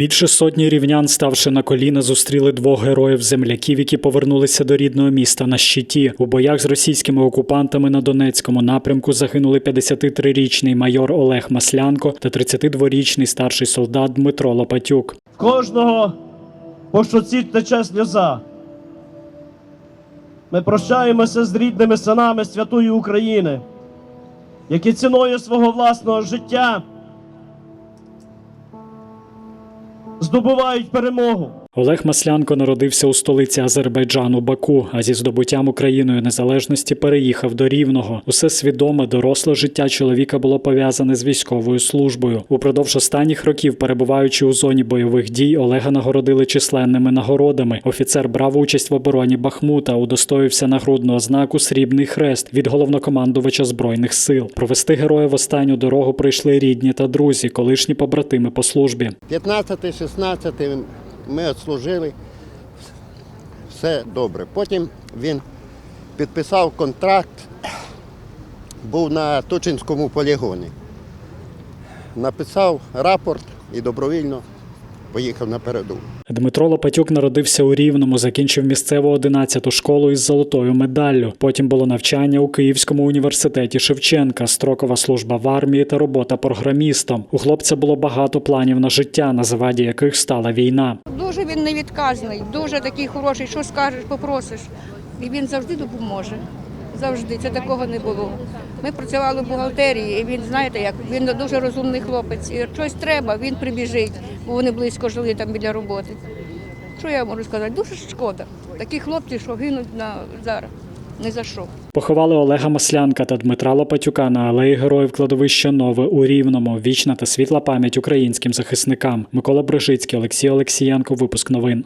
Більше сотні рівнян, ставши на коліна, зустріли двох героїв земляків, які повернулися до рідного міста на щиті. У боях з російськими окупантами на Донецькому напрямку загинули 53-річний майор Олег Маслянко та 32-річний старший солдат Дмитро Лопатюк. Кожного по щоці тече сльоза. Ми прощаємося з рідними синами святої України, які ціною свого власного життя здобувають перемогу. Олег Маслянко народився у столиці Азербайджану Баку, а зі здобуттям Україною незалежності переїхав до Рівного. Усе свідоме доросле життя чоловіка було пов'язане з військовою службою. Упродовж останніх років, перебуваючи у зоні бойових дій, Олега нагородили численними нагородами. Офіцер брав участь в обороні Бахмута, удостоївся нагрудного знаку Срібний хрест від головнокомандувача збройних сил. Провести героя в останню дорогу прийшли рідні та друзі, колишні побратими по службі. 15-16 ми відслужили, все добре. Потім він підписав контракт, був на Тучинському полігоні. Написав рапорт і добровільно поїхав на передову. Дмитро Лопатюк народився у Рівному, закінчив місцеву 11-ту школу із золотою медаллю. Потім було навчання у Київському університеті Шевченка, строкова служба в армії та робота програмістом. У хлопця було багато планів на життя, на заваді яких стала війна. Дуже він невідказний, дуже такий хороший, що скажеш, попросиш. І він завжди допоможе. Завжди. Це такого не було. Ми працювали в бухгалтерії, і він, знаєте, як він дуже розумний хлопець. І щось треба, він прибіжить, бо вони близько жили там біля роботи. Що я можу сказати? Дуже шкода. Такі хлопці, що гинуть на зараз. Не за що. Поховали Олега Маслянка та Дмитра Лопатюка на алеї героїв кладовища Нове у Рівному. Вічна та світла пам'ять українським захисникам. Микола Брижицький, Олексій Олексієнко. Випуск новин.